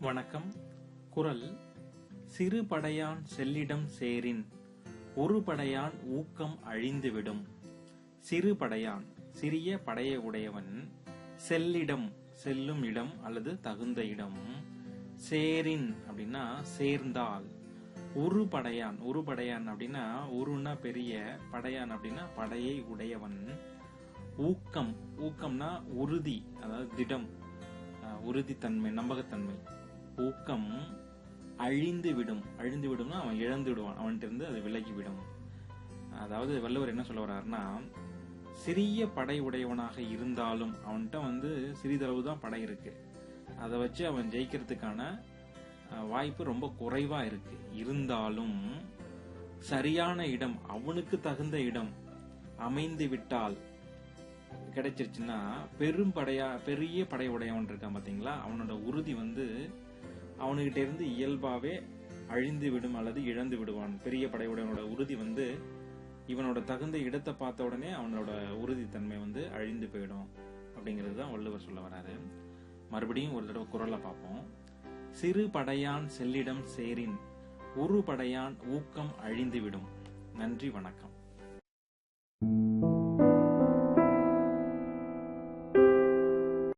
வணக்கம். குரல் சிறு படையான் செல்லிடம் சேரின் ஒரு படையான் ஊக்கம் அழிந்துவிடும். சிறு படையான் சிறிய படையை உடையவன் செல்லிடம் செல்லும் இடம் அல்லது தகுந்த இடம். சேரின் அப்படின்னா சேர்ந்தால். ஒரு படையான் ஒரு படையான் அப்படின்னா ஒருன்னா பெரிய படையான் அப்படின்னா படையை உடையவன். ஊக்கம் ஊக்கம்னா உறுதி அதாவது திடம் உறுதித்தன்மை நம்பகத்தன்மை. ஊக்கம் அழிந்து விடும் அழிந்து விடும்னா அவன் இழந்து விடுவான் அவன்கிட்ட இருந்து அது விலகி விடும் அதாவது வள்ளுவர் என்ன சொல்ல வர்றாருன்னா சிறிய படை உடையவனாக இருந்தாலும் அவன்கிட்ட வந்து சிறிதளவு தான் படை இருக்கு. அதை வச்சு அவன் ஜெயிக்கிறதுக்கான வாய்ப்பு ரொம்ப குறைவா இருக்கு. இருந்தாலும் சரியான இடம் அவனுக்கு தகுந்த இடம் அமைந்து விட்டால் கிடைச்சிருச்சுன்னா பெரும் படையா பெரிய படை உடையவன் இருக்கான் பாத்தீங்களா? அவனோட உறுதி வந்து அவனுகிட்ட இருந்து இயல்பாவே அழிந்து விடும் அல்லது இழந்து விடுவான். பெரிய படையுடையவனோட உறுதி வந்து இவனோட தகுந்த இடத்தை பார்த்த உடனே அவனோட உறுதித்தன்மை வந்து அழிந்து போயிடும் அப்படிங்கிறது தான் வள்ளுவர் சொல்ல வராரு. மறுபடியும் ஒரு தடவை குரலை பார்ப்போம். சிறு படையான் செல்லிடம் சேரின் ஒரு படையான் ஊக்கம் அழிந்துவிடும் நன்றி வணக்கம்.